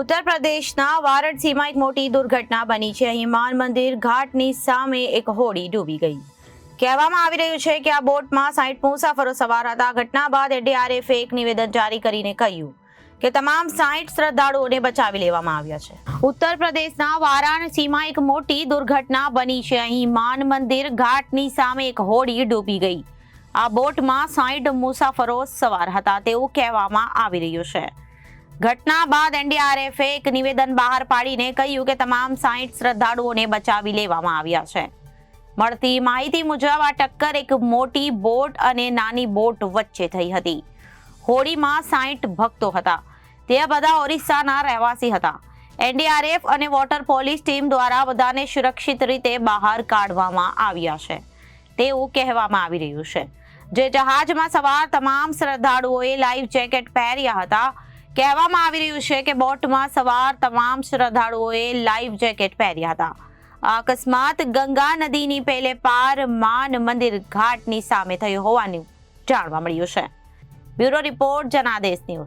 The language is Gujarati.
ઉત્તર પ્રદેશના વારાણસીમાં એક મોટી દુર્ઘટના બની છે. અહીં માન મંદિર ઘાટની સામે એક હોડી ડૂબી ગઈ. કહેવામાં આવી રહ્યું છે કે આ બોટમાં સાઈઠ મુસાફરો સવાર હતા. ઘટના બાદ એડીઆરએફે એક નિવેદન જારી કરીને કહ્યું કે તમામ સાઈઠ શ્રદ્ધાળુઓને બચાવી લેવામાં આવ્યા છે. ઉત્તર પ્રદેશના વારાણસીમાં એક મોટી દુર્ઘટના બની છે. અહીં માન મંદિર ઘાટની સામે એક હોડી ડૂબી ગઈ. આ બોટમાં સાઈઠ મુસાફરો સવાર હતા તેવું કહેવામાં આવી રહ્યું છે. ઘટના બાદ એનડીઆરએફે એક નિવેદન બહાર પાડીને કહ્યું કે તમામ સાઈઠ શ્રદ્ધાળુઓને બચાવી લેવામાં આવ્યા છે. મળતી માહિતી મુજબ આ ટક્કર એક મોટી બોટ અને નાની બોટ વચ્ચે થઈ હતી. હોડીમાં સાઈઠ ભક્તો હતા. તે બધા ઓરિસ્સાના રહેવાસી હતા. એનડીઆરએફ અને વોટર પોલીસ ટીમ દ્વારા બધાને સુરક્ષિત રીતે બહાર કાઢવામાં આવ્યા છે. તેવું કહેવામાં આવી રહ્યું છે. જે જહાજમાં સવાર તમામ શ્રદ્ધાળુઓએ લાઈફ જેકેટ પહેર્યા હતા. કહેવામાં આવી રહ્યું છે કે બોટમાં સવાર તમામ શ્રદ્ધાળુઓએ લાઈફ જેકેટ પહેર્યા હતા. અકસ્માત ગંગા નદીની પેલે પાર માન મંદિર ઘાટની સામે થયો હોવાનું જાણવા મળ્યું છે. Bureau report Janadesh news.